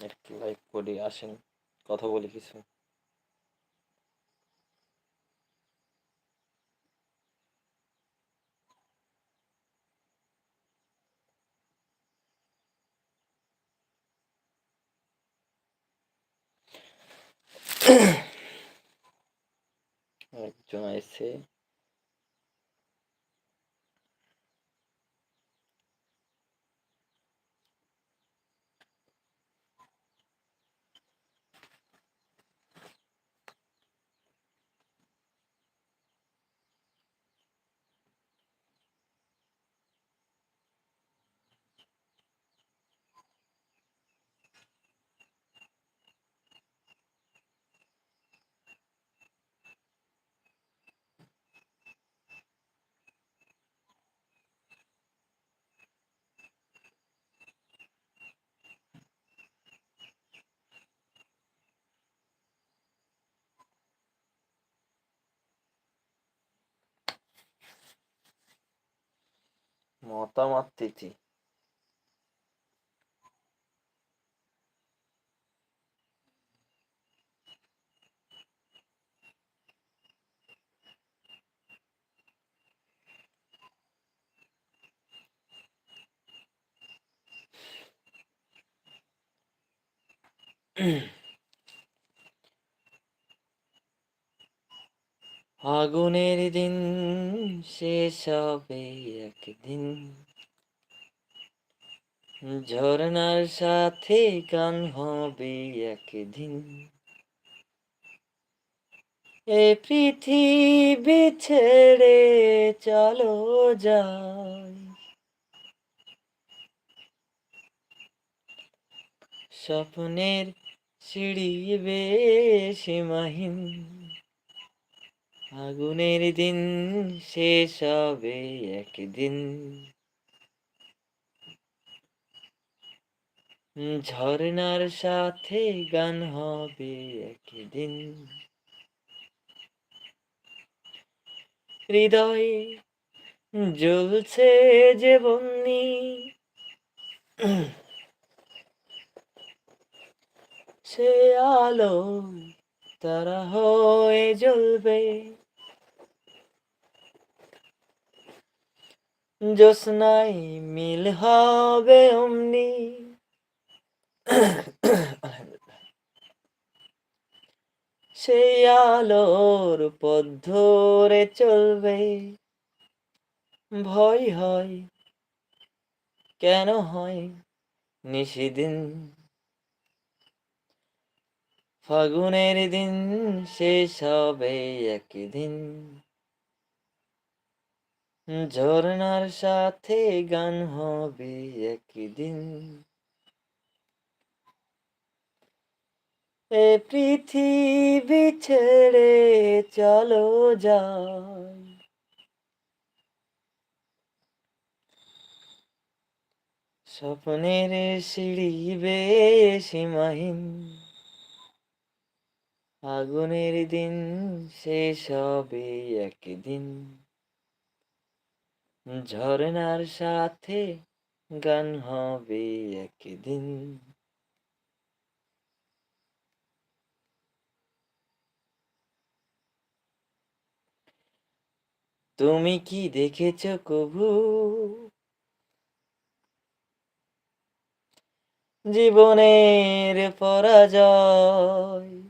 একটু লাইভ করি আসেন কথা বলি কিছু। একজন আইছে। মতামত তিথি আগুনের দিন শেষ একদিন ঝরনার সাথে গান হবে একদিন এ পৃথিবী ছেড়ে চলো যাই স্বপ্নের সিঁড়ি সীমাহীন আগুনের দিন শেষ হবে একদিন। ঝর্ণার সাথে গান হবে একদিন। হৃদয়ে জ্বলছে যে বন্নি সে আলো তারা হয়ে জ্বলবে। জ্যোৎস্নাই মিল হবে অমনি। সেই আলোর পথ ধরে চলবে। ভয় হয়, কেন হয় নিশিদিন? ফাগুনের দিন শেষ হবে একদিন। ঝর্ণার সাথে গান হবে একদিন। এ পৃথিবী ছেড়ে চলো যাই। স্বপ্নের সিঁড়ি বে সীমাহীন আগুনের দিন শেষ হবে একদিন। ঝর্ণার সাথে গান হবে একদিন। তুমি কি দেখেছ কবু জীবনের পরাজয়।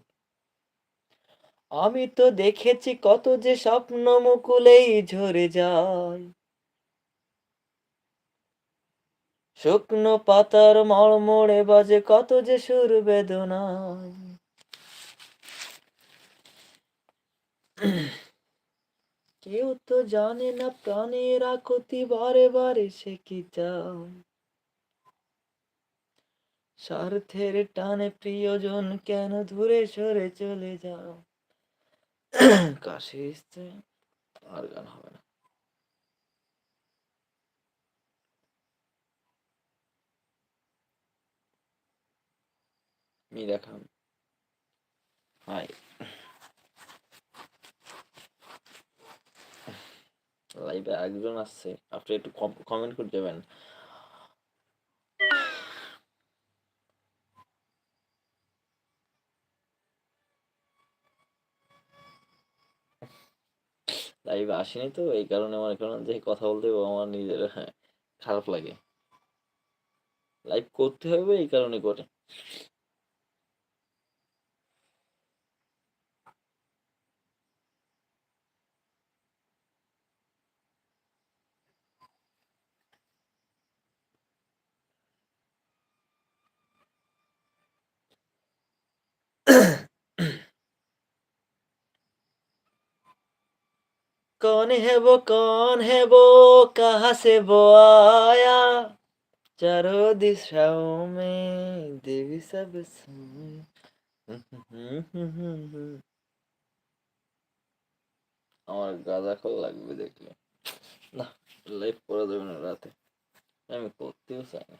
আমি তো দেখেছি কত যে স্বপ্ন মুকুলেই ঝরে যায়। শুকনো পাতার মড়মড়ে বাজে কত যে সুর বেদনায়। কেউ তো জানে না প্রাণের আকতি বারে বারে সে কি চায়। স্বার্থের টানে প্রিয়জন কেন দূরে সরে চলে যাও কাশি আসছে আর গান হবে না। মীরা খান হাই। লাইভে একজন আসছে, আপনি একটু কমেন্ট করে দেবেন। লাইভে আসেনি তো, এই কারণে আমার কারণ যে কথা বলতে আমার নিজের হ্যাঁ খারাপ লাগে। লাইভ করতে হবে, এই কারণে করে। कौन है वो कौन है वो कहाँ से वो आया चारों दिशाओं में देवी सब सोए আমার গাঁদা খোল লাগবে দেখলে না লাইভ করে দেবে না রাতে আমি করতেও চাই না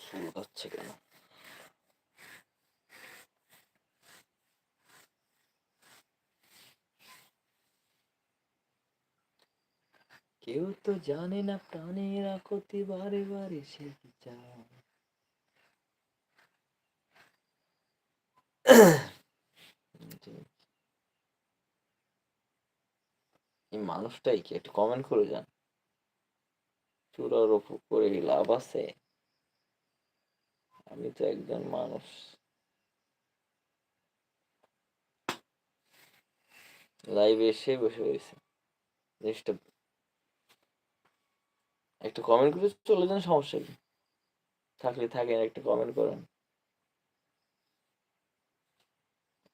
চুল কাচ্ছে কেন কেউ তো জানে না প্রাণের আকতি বারে বারে সে কি চায়। এই মানুষটাই কি একটু কমেন্ট করে যান। চূড়ার ওপর করে লাভ আছে? আমি তো একজন মানুষ। লাইভে এসে বসে রয়েছে। জিনিসটা একটু কমেন্ট করে চলে যান, সমস্যা কি? থাকলে থাকেন, একটা কমেন্ট করেন।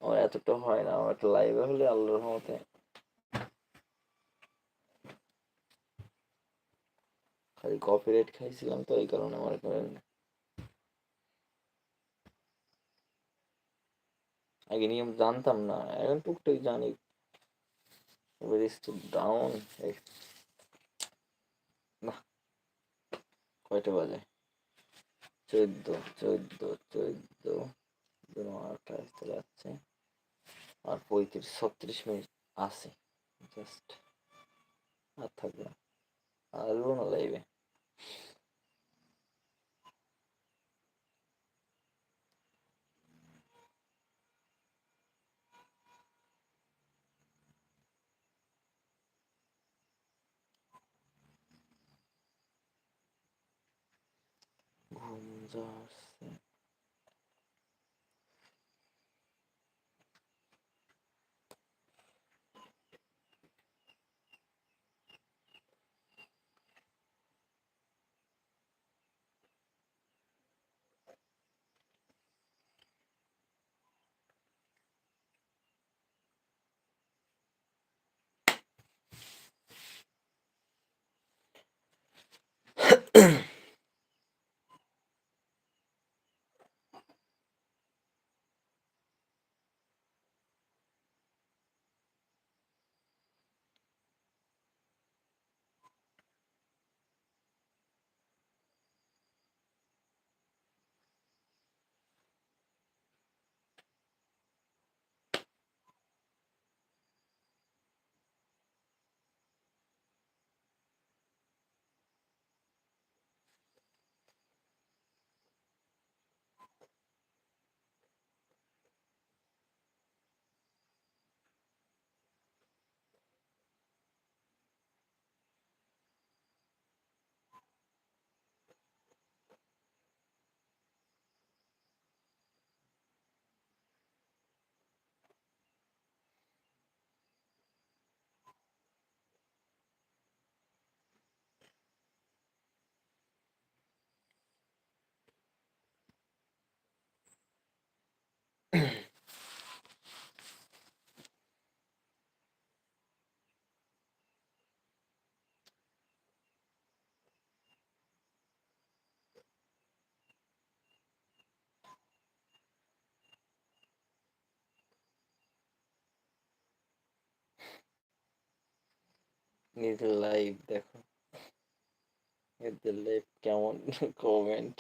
আমার এতটা হয় না, আমার একটা লাইভে হলে আল্লাহর রহমতে। খালি কপিরাইট খাইছিলাম তো, এই কারণে মনে করেন আগে নিয়ম জানতাম না, এখন টুকটাক জানি। ডাউন না কয়টা বাজে? চোদ্দ চোদ্দ চোদ্দ আঠাশ যাচ্ছে আর পঁয়ত্রিশ, ছত্রিশ মিনিট আছে। জাস্ট আর থাকবে আর না লাইভে। 在。নিজের লাইভ দেখো এদের লাইভ কেমন কমেন্ট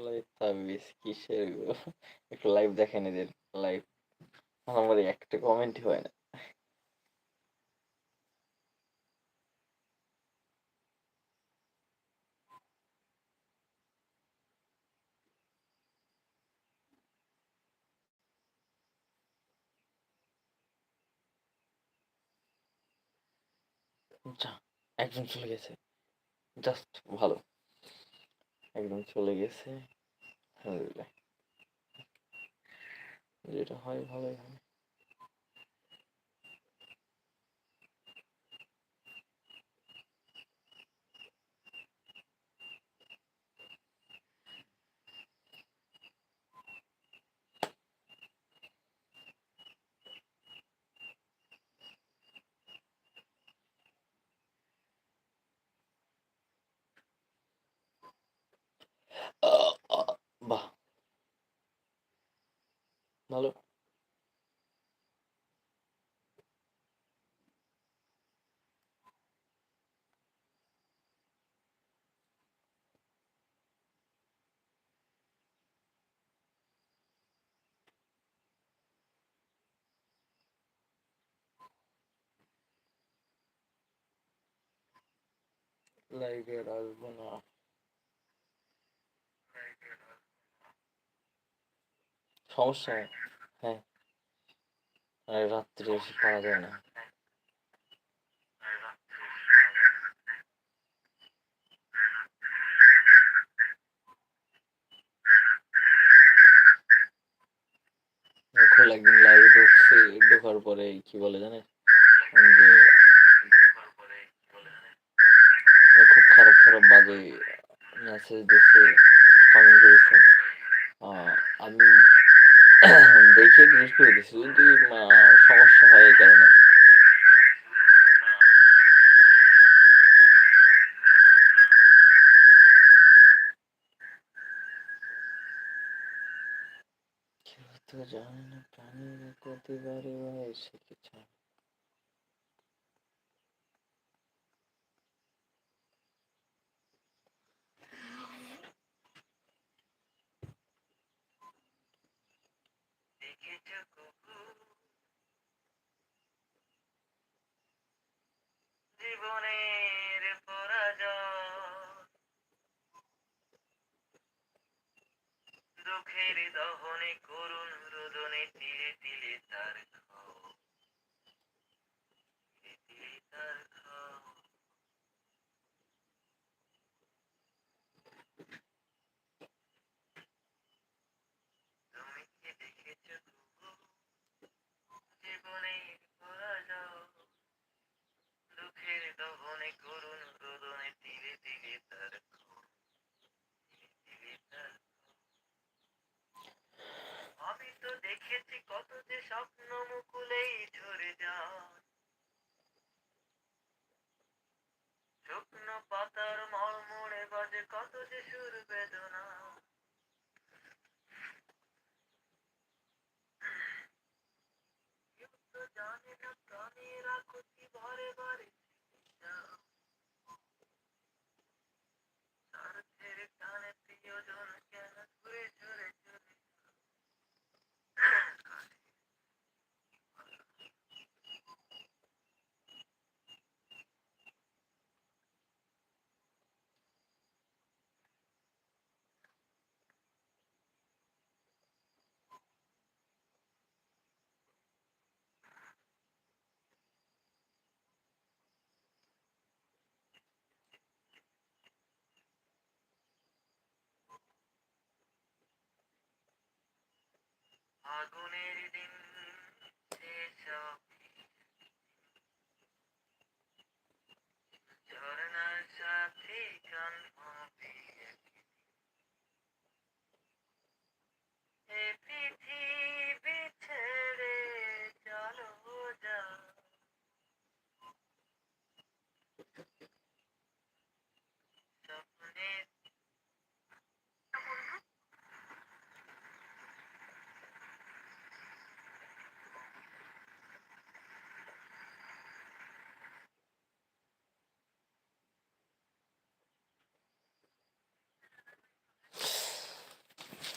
লাইভ সার্ভিস কিসের গো? একটু লাইভ দেখেন এদের লাইভ আমার একটা কমেন্টই হয় না। যা চলে গেছে। জাস্ট ভালো। একদম চলে গেছে। আলহামদুলিল্লাহ যেটা হয় ভালোই হয়। লাইভে আর আসব না সমস্যা হ্যাঁ। আর রাত্রে এসে পারা যায় না। খোলা একদিন লাইভে ঢুকছে, ঢোকার পরে কি বলে জানেন যে খুব বাজে মেসেজ দিচ্ছে কমেন্ট করেছে। আমি দেখে জিজ্ঞেস করে দিচ্ছি যদি সমস্যা হয় এই কারণে। তো জানে না প্রাণীরা প্রতিবারে শিখেছে জীবনের পরাজয়। দুঃখের দহনে করুণ রোদনে তীরে তিলে তার ক্ষয়। তিলে তিলে তার ক্ষয়। তুমি কি দেখেছ তবু জীবনের পরাজয় দুঃখের দহনে করুণ রোদনে তিলে তিলে তার ক্ষয়। তিলে তিলে তার আমি তো দেখেছি কত যে স্বপ্ন মুকুলেই ঝরে যায় শুকনো পাতার মড়মড়ে বাজে কত যে সুর বেদনা কেউ তো জানে না প্রাণের আকুতি ভরে ভরে স্বার্থের টানে প্রিয়জন কেন ঘুরে চলে চলে আগুনের দিন শেষ হবে। ঝরনার সাথে গান হবে এ পৃথিবী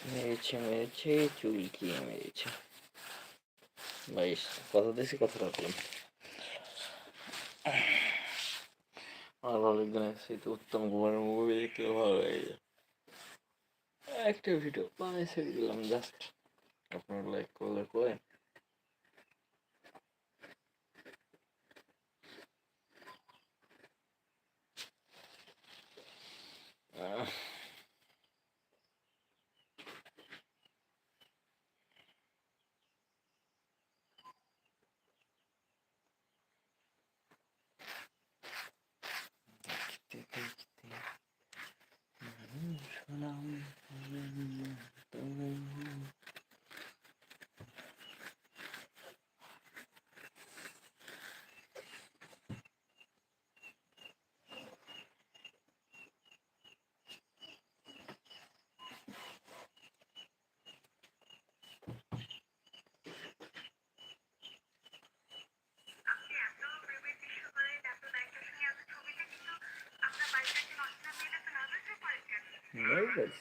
মেরেছে মেরেছে চুলকিয়ে মেরেছে। বাইশ, কথা দিয়েছি কথা রাখলাম আর অনেকদিন আসছি তো উত্তম কুমারের মুভি দেখতে ভালো লাগে একটা ভিডিও বানিয়ে ছেড়ে দিলাম জাস্ট আপনার লাইক করলে করে আহ, দেখতে দেখতে মানুষ হলাম তুমি। আপনি এত প্রেমের দৃশ্য করেন এত নায়িকার সঙ্গে এত ছবিতে কিন্তু আপনার বাড়িটা যে নষ্ট না পেলে তো নার্ভাস হয়ে পড়েন কেন Nervous.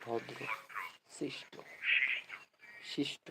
ভদ্র শিষ্ট শিষ্ট